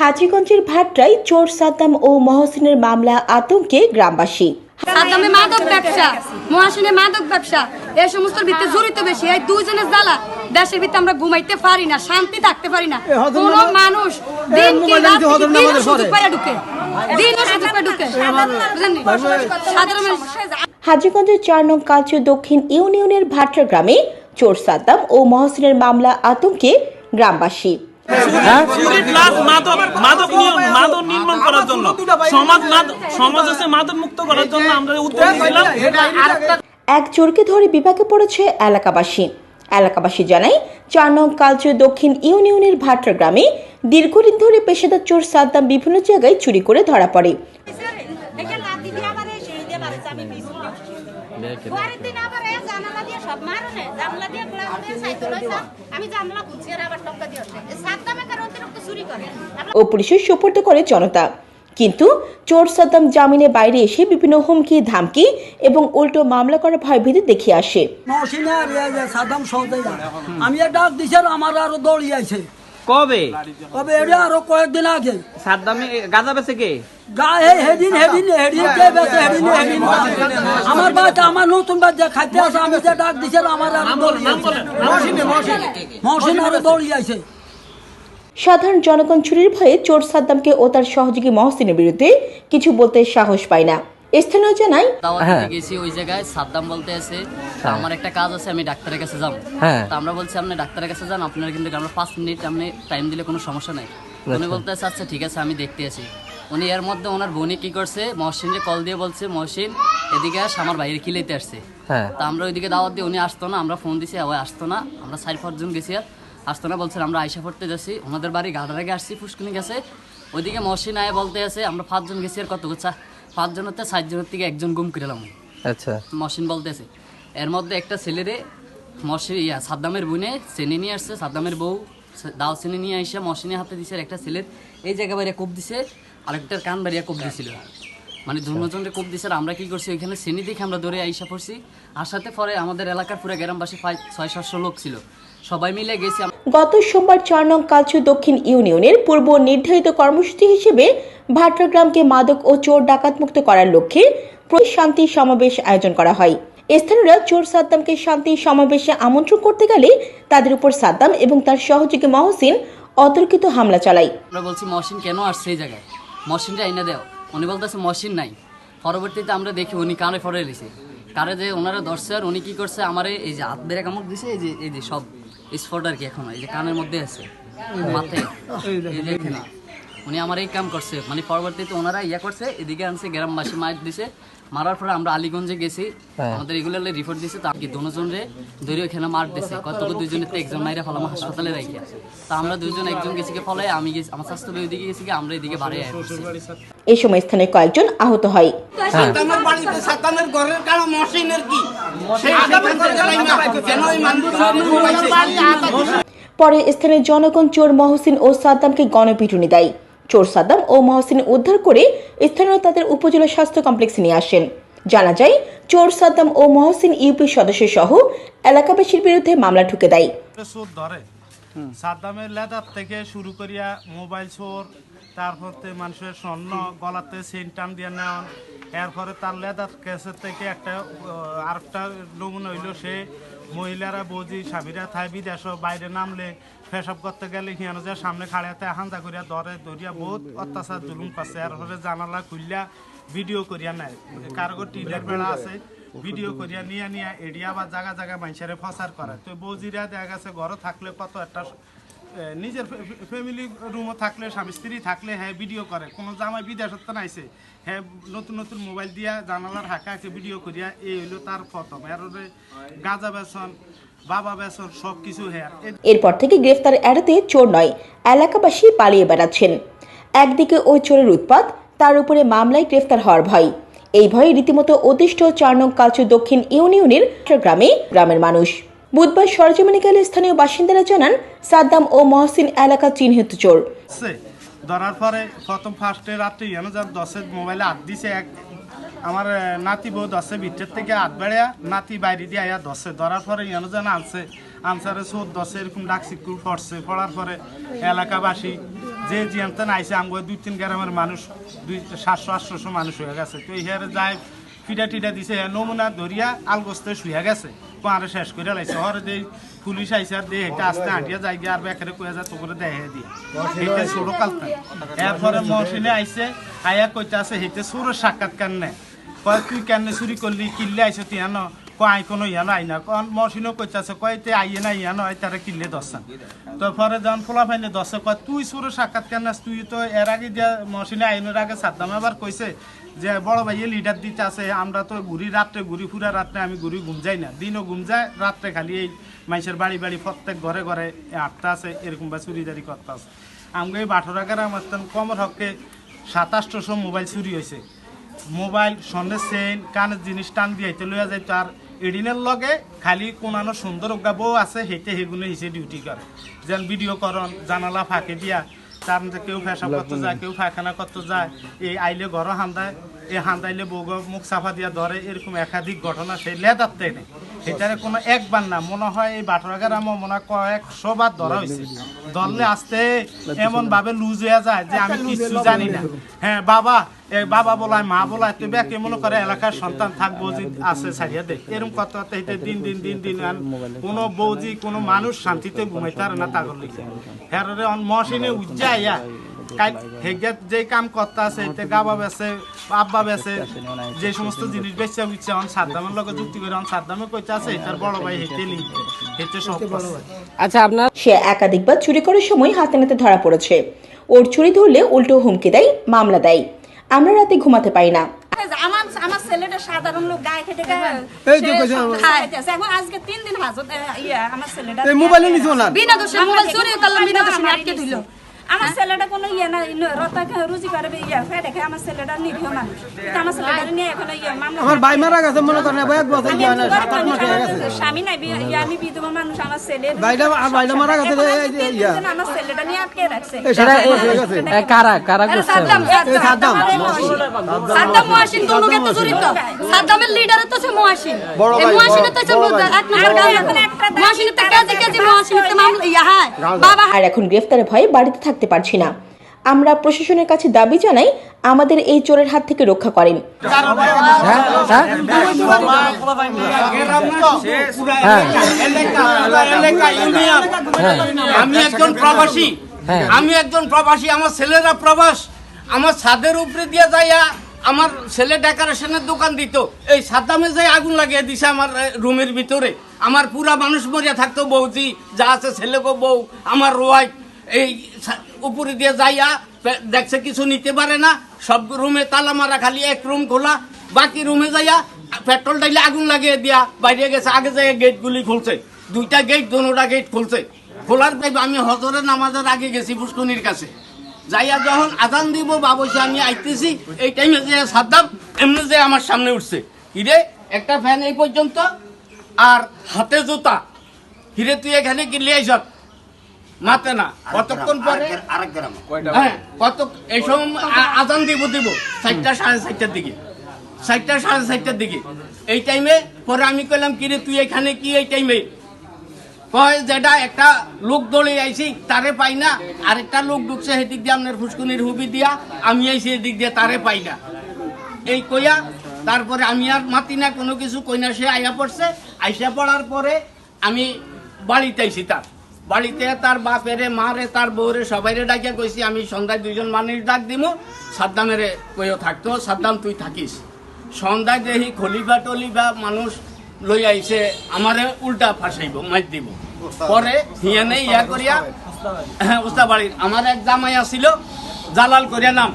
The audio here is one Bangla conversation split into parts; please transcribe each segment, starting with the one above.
হাজীগঞ্জের ভাটরায় চোর সাদ্দাম ও মহসিনের মামলা আতঙ্কে গ্রামবাসী। সাদ্দামে মাদক ব্যবসা মহাসিনে মাদক ব্যবসা এই সমস্ত ভিত্তিতে জড়িত বেশি। এই দুইজনের জ্বালা দেশের ভিতরে আমরা ঘুমাইতে পারি না শান্তি থাকতে পারি না। কোন মানুষ দিন কি রাত কি দিনও সুযোগ পাইয়া ঢুকে। দিনও সুযোগ পাইয়া ঢুকে সাধারণ মানুষ চার নং কালচিয়া দক্ষিণ ইউনিয়নের ভাটরা গ্রামে চোর সাদ্দাম ও মহসিনের মামলা আতঙ্কে গ্রামবাসী। নিয়েছিলাম। এক চোরকে ধরে বিপাকে পড়েছে এলাকাবাসী। এলাকাবাসী জানায়, চার নং কালচুর দক্ষিণ ইউনিয়নের ভাটরা গ্রামে দীর্ঘদিন ধরে পেশাদার চোর সাদ্দাম বিভিন্ন জায়গায় চুরি করে ধরা পড়ে। পরের দিন আবার এই জানালা দিয়ে সব মারনে, জানলা দিয়ে glass দিয়ে সাইকেল হইছে। আমি জানলা খুলছি আবার টপকা দিয়ে হচ্ছে। এই সাদ্দামে অতিরিক্ত চুরি করে। ও পুলিশের সুপর্দ করে জনতা কিন্তু চোর সাদ্দাম জামিনে বাইরে এসে বিভিন্ন হুমকি ধামকি এবং উল্টো মামলা করার ভয়ভীতি দেখিয়ে আসে সাদ্দাম আমি ডাক দিছি আর আমার আরও দৌড়ি আইছে কবে? তবে এটা আরও কয়েকদিন আগে। সাদ্দামে গাঁজা বেছে কে? আমার বাচ্চা আমার নতুন খাইতে আছে আমি যে ডাক আমার মহসিন আরও দৌড়ি আইছে সাধারণ জনগণ চুরির ভয়ে চোর সাদ্দামকে ও তার সহযোগী মহসিনের বিরুদ্ধে কিছু বলতে সাহস পায় না। স্থানীয় জানায় দাওয়াতে গেছি ওই জায়গায় সাদ্দাম বলতে আছে। আমার একটা কাজ আছে আমি ডাক্তারের কাছে যাব। তা আমরা বলছি আপনি ডাক্তারের কাছে যান আপনার কিন্তু আমরা পাঁচ মিনিট আপনি টাইম দিলে কোনো সমস্যা নাই। উনি বলতে আছে আচ্ছা ঠিক আছে আমি দেখতে আছি। উনি এর মধ্যে ওনার কি করছে মহসিনকে কল দিয়ে বলছে মহসিন এদিকে আস আমার বাইরে খিলাইতে আসছে? তা আমরা ওইদিকে দাওয়াত দিয়ে উনি আসতো না আমরা ফোন দিছি ওই আসতো না। আমরা চার পাঁচজন গেছি আর আসতো না বলছে আমরা আইসা পড়তে যাচ্ছি ওনাদের বাড়ি গাড়ার আগে আসছি ফুসকুনি গেছে। ওইদিকে মহসিন আয় বলতে আছে আমরা পাঁচজন গেছি আর কত চা পাঁচজনের সাতজনের থেকে একজন গুম করলাম আচ্ছা। মহসিন বলতেছে এর মধ্যে একটা ছেলেরে মহসিন ইয়া সাদ্দামের বোনে চেনে নিয়ে আসছে সাদ্দামের বউ দাও চেনে নিয়ে এসে মহসিনের হাতে দিছে একটা ছেলের এই জায়গা বাড়িয়া কোপ দিছে আরেকটার কান বাড়িয়া কোপ দিছিল। মানে দুজনকে কোপ দিছে আর আমরা কি করছি ওইখানে শ্রেণি দেখে আমরা দৌড়ে আইসা পড়ছি। আসাতে পরে আমাদের এলাকার পুরো গ্রামবাসী প্রায় ছয় সাতশো লোক ছিল। সবাই মিলে গেছি গত সোমবার চার নং কালচু দক্ষিণ ইউনিয়নের পূর্ব নির্ধারিত কর্মসূচি হিসেবে ভাটগ্রামকে মাদক ও চোর ডাকাত মুক্ত করার লক্ষ্যে শান্তি সমাবেশ আয়োজন করা হয়। স্থানীয়রা চোর সাদ্দামকে শান্তি সমাবেশে আমন্ত্রণ করতে গেলে তাদের উপর সাদ্দাম এবং তার সহযোগী মহসিন অতর্কিত হামলা চালায়। আমরা বলছি মহসিন কেন আসছে এই জায়গায়? মহসিনটা আইনা দেও। উনি বলতেছে মহসিন নাই। পরবর্তীতে আমরা দেখি উনি কানে ফরে এলিছে কারে যে ওনারা ধরছে আর উনি কি করছে আমারে এই যে হাত বেড়ে কামড় দিছে এই যে এই যে সব স্পট আর কি এখন এই যে কানের মধ্যে আছে মাথায়। এই যে এখানে উনি আমার এই কাম করছে মানে পরবর্তীতে ওনারা ইয়া করছে এদিকে আনছে গ্রামবাসী মাইক দিছে মারার পরে আমরা আলীগঞ্জে গেছি। আমাদের রেগুলারলি রিপোর্ট দিছে তা কি দুজন রে ধরে ওখানে মার দিছে। কতটুকু দুইজনের তো একজন মাইরা ফলাম হাসপাতালে রাখিয়া তা আমরা দুইজন একজন গেছি কি ফলে আমি গেছি আমার স্বাস্থ্য ওইদিকে গেছি কি আমরা এদিকে বাড়ি আসছি এ সময় স্থানীয় কয়েকজন আহত হয়। সাদ্দামের বাড়িতে সাদ্দামের ঘরের কারও মশিনের কি? এই পরে স্থানীয় জনগণ চোর মহসিন ও সাদ্দামকে গণপিটুনি দেয়। চোর সাদ্দাম ও মহসিন উদ্ধার করে স্থানীয় তাদের উপজেলা স্বাস্থ্য কমপ্লেক্সে নিয়ে আসেন। জানা যায়, চোর সাদ্দাম ও মহসিন ইউপি সদস্য সহ এলাকাবাসীর বিরুদ্ধে মামলা ঠুকে দেয়। সাদ্দামের লেদার থেকে শুরু করিয়া মোবাইল চোর, তারপর মানুষের স্বর্ণ, গলাতে সেন টান দিয়ে নেওয়া এরপরে তার লেদার কেসের থেকে একটা আরেকটা নমুনা হইল সে মহিলারা বোঝি স্বামীরা থাই বিদেশ বাইরে নামলে ফেসব করতে গেলে হিয়ানো যে সামনে খাড়াতে হান্দা করিয়া ধরে, ধরিয়া বহুত অত্যাচার, জুলুম পাচ্ছে আর হলে জানালা খুললা ভিডিও করিয়া নেয়। কারগো টিনের বেড়া আছে, ভিডিও করিয়া নিয়ে নিয়ে এডিয়া বা জায়গা জায়গা মানুষের ফসার করে তো বৌজিরা দেখা গেছে ঘরে থাকলে কত একটা নিজের ফ্যামিলি রুমও থাকলে, স্বামী স্ত্রী থাকলে হ্যাঁ ভিডিও করে। কোনো জামাই বিদেশত তো নাইছে। হ্যাঁ নতুন নতুন মোবাইল দিয়া জানালার হাঁকা হাঁকে ভিডিও করিয়া এই হইল তার প্রথম এরপরে গাঁজা বেসন বাবা বেসন সব কিছু হ্যাঁ এরপর থেকে গ্রেফতার এড়াতে চোর নয়, এলাকাবাসী পালিয়ে বেড়াচ্ছেন। একদিকে ওই চোরের উৎপাত, তার উপরে মামলায় গ্রেফতার হওয়ার ভয়। এই ভয়ে রীতিমতো অতিষ্ঠ চার নং কালচু দক্ষিণ ইউনিয়নের গ্রামে গ্রামের মানুষ। বুধবার সরজমিনে গেলে স্থানীয় বাসিন্দারা জানান, সাদ্দাম ও মহসিন এলাকা চিহ্নিত চোর। ধরার পরে প্রথম ফার্স্টে রাত্রে ইয়ানো যার দশের মোবাইলে হাত দিছে এক আমার নাতি বউ দশে ভিতর থেকে হাত বেড়ে নাতি বাইরে দিয়ে আয়া দশে। ধরার পরে ইয়ানো যেন আনছে আনসারে চোদ্দ দশে, এরকম ডাকসিকুল পড়ছে। পড়ার পরে এলাকাবাসী যে জিয়ান্তান আইসে আমগো দুই তিন গ্রামের মানুষ, দুই সাতশো, আটশোশো মানুষ হয়ে গেছে। তো ইহারে যায় ফিডা টিডা দিছে, নমুনা ধরিয়া আলগোস্তে শুয়ে গেছে। পাহাড়ে শেষ করে লাইছে। হরে দেই পুলিশ আইসে আর দিয়ে হেঁটে আসতে যাই আর কয়ে যায় তো করে দেখে দিয়ে। হেঁটে এরপরে আইসে আয়া কইতে আছে, হেঁটে কয়, তুই কেন চুরি করলি কিনলে আইসো তুই আনো কয়, আই কোনো আই না। কন মহসিনও কইতে আছে, কয়, তে আইয়ে না তারা কিনলে দশান তারপরে যখন ফোলা ফাইলে দশে কয়, তুই ছোট সাক্ষাৎকার নাস তুই তো এর আগে দিয়া মহসিনে আইনের আগে সাদ্দাম আবার কইছে যে বড় ভাইয়ে লিডার দিতে আছে, আমরা তো ঘুরি রাত্রে, ঘুরি ফুরা রাত্রে, আমি ঘুরি ঘুম যাই না। দিনও ঘুম যায়, রাত্রে খালি এই মানুষের বাড়ি বাড়ি প্রত্যেক ঘরে ঘরে আটটা আছে, এরকম বা চুরিদারি করতে আছে। আমাকে এই আমার তো কমর হকে সাতাশশো মোবাইল চুরি হয়েছে। মোবাইল সন্ধ্যে সেন কানের জিনিস টান দিয়াইতে লইয়া যায় তার এডিনের লগে খালি কোনানো সুন্দর বউ আছে, হেঁটে হেগুনে হিসে ডিউটি করে। যেন ভিডিও করন, জানালা ফাঁকে দিয়া তার মধ্যে কেউ ফেসা করতে যায় কেউ পায়খানা করতে যায় এই আইলে ঘরও হান্দায় এই হান্দাইলে বউ মুখ সাফা দিয়া ধরে এরকম একাধিক ঘটনা সেই লেদার নেই। এটারে কোনো একবার না, মনে হয় এই বাটরাগার আমার মনে হয় কয়েকশো বার ধরা হয়েছে ধরলে আসতে এমন ভাবে লুজ হয়ে যায় যে আমি কিছু জানি না। হ্যাঁ বাবা বাবা বলায়, মা বলায় তো ব্যাকে মনে করে এলাকার সন্তান থাকব যে আছে, ছাড়িয়ে দে। এরকম কত হেঁটে দিন দিন দিন দিন, আর কোনো বৌজি, কোনো মানুষ শান্তিতে ঘুমাইতে পারে না তাগর লিখে হ্যাঁ মশিনে উজ্জাইয়া যে কাম করতে আছে এতে গাবা বেছে আব্বা বেছে যে সমস্ত জিনিস বেচা উঠছে অন সাদ্দামের লগে যুক্তি করে অন সাদ্দামে কইতে আছে এটার বড় ভাই হেঁটে লিখতে হেঁটে সব আচ্ছা আপনার সে একাধিকবার চুরি করার সময় হাতে নাতে ধরা পড়েছে। ওর চুরি ধরলে উল্টো হুমকি দেয় মামলা দেয়। আমরা রাতে ঘুমাতে পারি না। আমার আমার ছেলেটা সাধারণ লোক গায়ে খেটে এই যে কইছে এখন আজকে তিন দিন হাজত ইয়া আমার ছেলেটা এই মোবাইলে নিছো না? বিনা দোষে মোবাইল চুরি করলাম বিনা দোষে আটকে দিল। আমার ছেলেটা কোনো ইয়ে না রতা রুজি করে ইয়া ফে দেখে আমার ছেলেটা নিরীহ মানুষ। আমার ছেলেটা নিয়ে এখন ইয়ে মামলা আমার ভাই মারা গেছে মনে করেন এক বছর ইয়া না সাত আট মাস হয়ে গেছে। স্বামী নাই ইয়া, আমি বিধবা মানুষ আমার ছেলে ভাইটা আর ভাইটা মারা গেছে এই যে ইয়া। আমার ছেলেটা নিয়ে আটকে রাখছে। এই সাত আট মাস হয়ে গেছে কারা কারা আরে সাদ্দাম সাদ্দাম মহাসিন। তো লোকে তো জড়িত। সাদ্দামের লিডার তো সে মহাসিন। এই মহাসিনের তো সে এক নম্বর গাল মহাসিনের তো কেজি কেজি মহাসিনের তো মামলা ইয়া হ্যাঁ। বাবা আর এখন গ্রেফতারের ভয়ে বাড়িতে থাকতে পারছি না। আমরা প্রশাসনের কাছে দাবি জানাই, আমাদের এই চোরের হাত থেকে রক্ষা করেন। আমি একজন প্রবাসী। আমি একজন প্রবাসী, আমার ছেলেরা প্রবাস। আমার ছাদের উপরে দিয়ে যাইয়া আমার ছেলে ডেকোরেশনের দোকান দিত। এই সাদ্দামে যাই আগুন লাগিয়ে দিছে আমার রুমের ভিতরে। আমার পুরা মানুষ মরিয়া থাকতো বৌজি যা আছে ছেলেকে বউ, আমার ওয়াইফ। এই উপরে দিয়ে যাইয়া দেখছে কিছু নিতে পারে না। সব রুমে তালা মারা, খালি এক রুম খোলা। বাকি রুমে যাইয়া পেট্রোল ডাইলে আগুন লাগিয়ে দিয়া বাইরে গেছে, আগে যাইয়া গেটগুলি খুলছে। দুইটা গেট, দোনোটা গেট খুলছে। খোলার পর আমি হজরের নামাজের আগে গেছি পুষ্কনির কাছে। যাইয়া যখন আজান দিব, বাবসে, আমি আইতেছি, এই টাইমে যে সাদ্দাম, এমনি যে আমার সামনে উঠছে। হিরে একটা ফ্যান এই পর্যন্ত, আর হাতে জুতা। হিরে তুই এখানে কি লিয়ে আইস? মাতে না। কতক্ষণ পরে? হ্যাঁ কত এই সময় আজান দিব দিব। চারটা সাড়ে চারটার দিকে। চারটা সাড়ে চারটার দিকে। এই টাইমে পরে আমি কইলাম কিরে তুই এখানে কি এই টাইমে কয় যেটা একটা লোক দৌড়ে আইছি তারে পাই না। আরেকটা লোক ঢুকছে সেদিক দিয়ে আপনার ফুসকুনির হুবি দিয়া আমি আইছি এদিক দিয়ে তারে পাই না। এই কইয়া তারপরে আমি আর মাতি না কোনো কিছু কই না সে আইয়া পড়ছে। আইসা পড়ার পরে আমি বাড়িতে আইছি তার। বাড়িতে তার বাপেরে, মারে, তার বউরে সবাইরে ডাকিয়া কইছি, আমি সন্ধ্যায় দুইজন মানুষ ডাক দিব সাদ্দামেরে কইও থাকতো, সাদ্দাম, তুই থাকিস। সন্ধ্যায় দেখি খলিফা টলিফা মানুষ লই আইছে, আমারে উল্টা ফাঁসাইব, মাইর দিব। পরে হিয়ানে ইয়া করিয়া হ্যাঁ উস্তাবাড়ির আমার এক জামাই আসিল জালাল করিয়া নাম।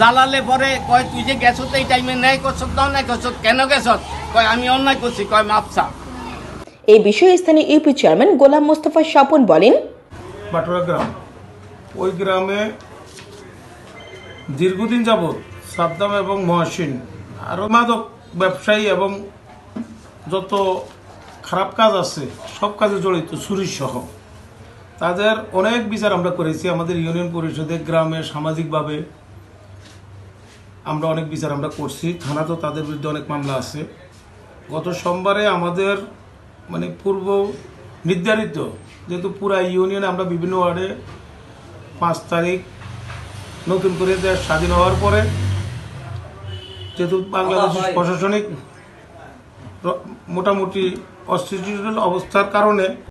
জালালে পরে কয়, তুই যে গেছত এই টাইমে নেই করছত দাও নাই করছত কেন গেছত? কয়, আমি অন্যায় করছি। কয় মাপসা এই বিষয়ে স্থানীয় ইউপি চেয়ারম্যান গোলাম মোস্তফা স্বপন বলেন বাটুরা গ্রাম। ওই গ্রামে দীর্ঘদিন যাবৎ সাদ্দাম এবং মহাসিন আরও মাদক ব্যবসায়ী এবং যত খারাপ কাজ আছে, সব কাজে জড়িত চুরি সহ তাদের অনেক বিচার আমরা করেছি আমাদের ইউনিয়ন পরিষদে, গ্রামে সামাজিকভাবে। আমরা অনেক বিচার আমরা করছি। থানা তো তাদের বিরুদ্ধে অনেক মামলা আছে। গত সোমবারে আমাদের মানে পূর্ব নির্ধারিত যেহেতু পুরা ইউনিয়নে আমরা বিভিন্ন ওয়ার্ডে পাঁচ তারিখ নতুন করে দেশ স্বাধীন হওয়ার পরে যেহেতু বাংলাদেশের প্রশাসনিক মোটামুটি অস্থিতিশীল অবস্থার কারণে